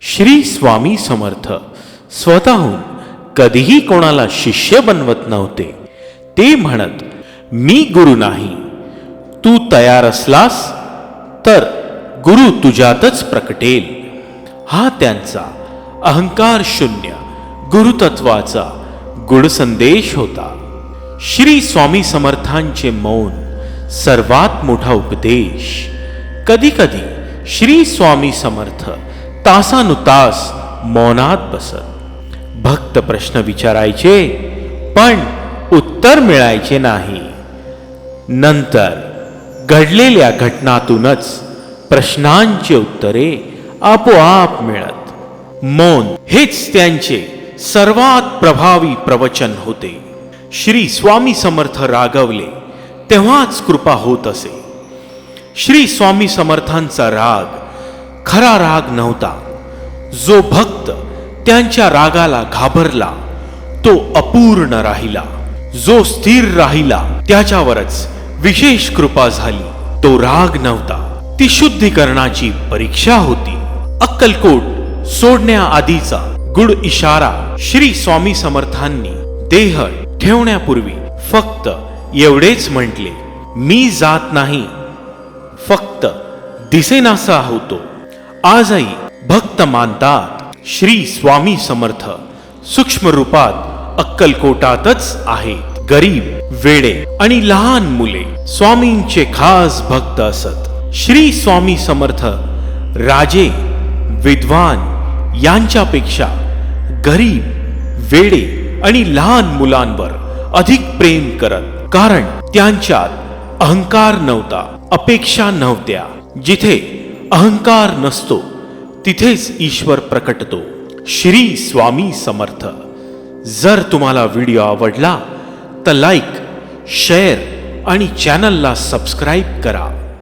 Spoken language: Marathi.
श्री स्वामी समर्थ. स्वतःहून कधीही कोणाला शिष्य बनवत नव्हते. ते म्हणत मी गुरु नाही. तू तयार असलास तर गुरु तुझ्यातच प्रकटेल. हा त्यांचा अहंकार शून्य गुरुतत्वाचा गुणसंदेश होता. श्री स्वामी समर्थांचे मौन सर्वात मोठा उपदेश. कधी कधी श्री स्वामी समर्थ तासानुतास मौनात बसत. भक्त प्रश्न विचारायचे पण उत्तर मिळायचे नाही. नंतर घडलेल्या घटनातूनच प्रश्नांची उत्तरे आपोआप मिळत. मौन हेच त्यांचे सर्वात प्रभावी प्रवचन होते. श्री स्वामी समर्थ रागवले तेव्हाच कृपा होत असे. श्री स्वामी समर्थांचा राग खरा राग नव्हता. जो भक्त त्यांच्या रागाला घाबरला तो अपूर्ण राहिला. जो स्थिर राहिला त्याच्यावरच विशेष कृपा झाली. तो राग नव्हता. ती शुद्धीकरणाची परीक्षा होती. अक्कलकोट सोडण्याआधीचा गुड इशारा श्री स्वामी समर्थांनी देह ठेवण्यापूर्वी फक्त एवढेच म्हटले मी जात नाही. फक्त दिसेनासा होतो. आजही भक्त मानतात. श्री स्वामी समर्थ. सूक्ष्म रूपात अक्कलकोटातच आहेत. गरीब वेडे आणि लहान मुले स्वामींचे खास भक्त असत. श्री स्वामी समर्थ राजे विद्वान यांच्यापेक्षा गरीब वेडे आणि लहान मुलांवर अधिक प्रेम करत कारण त्यांच्यात अहंकार नव्हता अपेक्षा नव्हत्या. जिथे अहंकार नसतो तिथेच ईश्वर प्रकटतो. श्री स्वामी समर्थ. जर तुम्हाला व्हिडिओ आवडला तर लाईक शेअर आणि चॅनलला सबस्क्राईब करा.